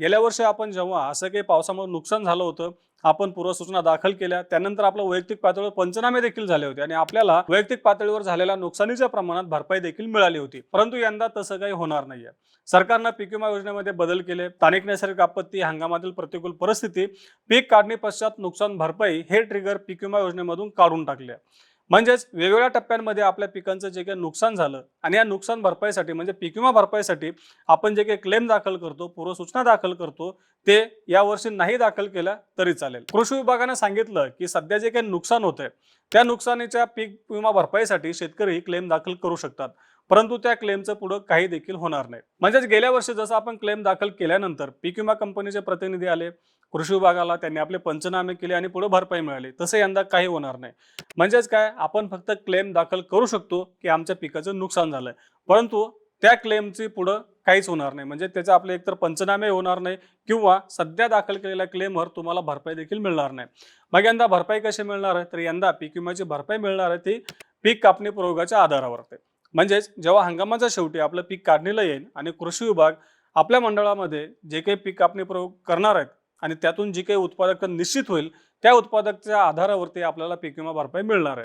गेल्या वर्षी आपण जेव्हा असं काही पावसामुळे नुकसान झालं होतं आपण पूर्वसूचना दाखल केल्या त्यानंतर आपलं वैयक्तिक पातळीवर पंचनामे देखील झाले होते आणि आपल्याला वैयक्तिक पातळीवर झालेल्या नुकसानीच्या प्रमाणात भरपाई देखील मिळाली होती. परंतु यंदा तसं काही होणार नाहीये. सरकारनं पीक विमा योजनेमध्ये बदल केले स्थानिक नैसर्गिक आपत्ती हंगामातील प्रतिकूल परिस्थिती पीक काढणी पश्चात नुकसान भरपाई हे ट्रिगर पीक विमा योजनेमधून काढून टाकले. म्हणजेच वेगवेगळ्या टप्प्यांमध्ये आपल्या पिकांचं जे काही नुकसान झालं आणि या नुकसान भरपाईसाठी म्हणजे पीक विमा भरपाईसाठी आपण जे काही क्लेम दाखल करतो पूर्वसूचना दाखल करतो ते यावर्षी नाही दाखल केल्या तरी चालेल. कृषी विभागानं सांगितलं की सध्या जे काही नुकसान होतंय त्या नुकसानीच्या पीक विमा भरपाईसाठी शेतकरी क्लेम दाखल करू शकतात. परंतु त्या क्लेमचं पुढं काही देखील होणार नाही. म्हणजेच गेल्या वर्षी जसं आपण क्लेम दाखल केल्यानंतर पीक विमा कंपनीचे प्रतिनिधी आले कृषी विभागाला त्यांनी आपले पंचनामे केले आणि पुढे भरपाई मिळाली. तसं यंदा काही होणार नाही. म्हणजेच काय आपण फक्त क्लेम दाखल करू शकतो की आमच्या पिकाचं नुकसान झालंय. परंतु त्या क्लेमची पुढं काहीच होणार नाही. म्हणजे त्याचे आपले एकतर पंचनामे होणार नाही किंवा सध्या दाखल केलेल्या क्लेमवर तुम्हाला भरपाई देखील मिळणार नाही. मग यंदा भरपाई कशी मिळणार आहे? तर यंदा पीक विम्याची भरपाई मिळणार आहे ती पीक कापणी प्रयोगाच्या आधारावर म्हणजेच जेव्हा हंगामाच्या शेवटी आपलं पीक काढणीला येईल आणि कृषी विभाग आपल्या मंडळामध्ये जे काही पीक कापणी प्रयोग करणार आहेत आणि त्यातून जी काही उत्पादकता निश्चित होईल त्या उत्पादकच्या आधारावरती आपल्याला पीक विमा भरपाई मिळणार आहे.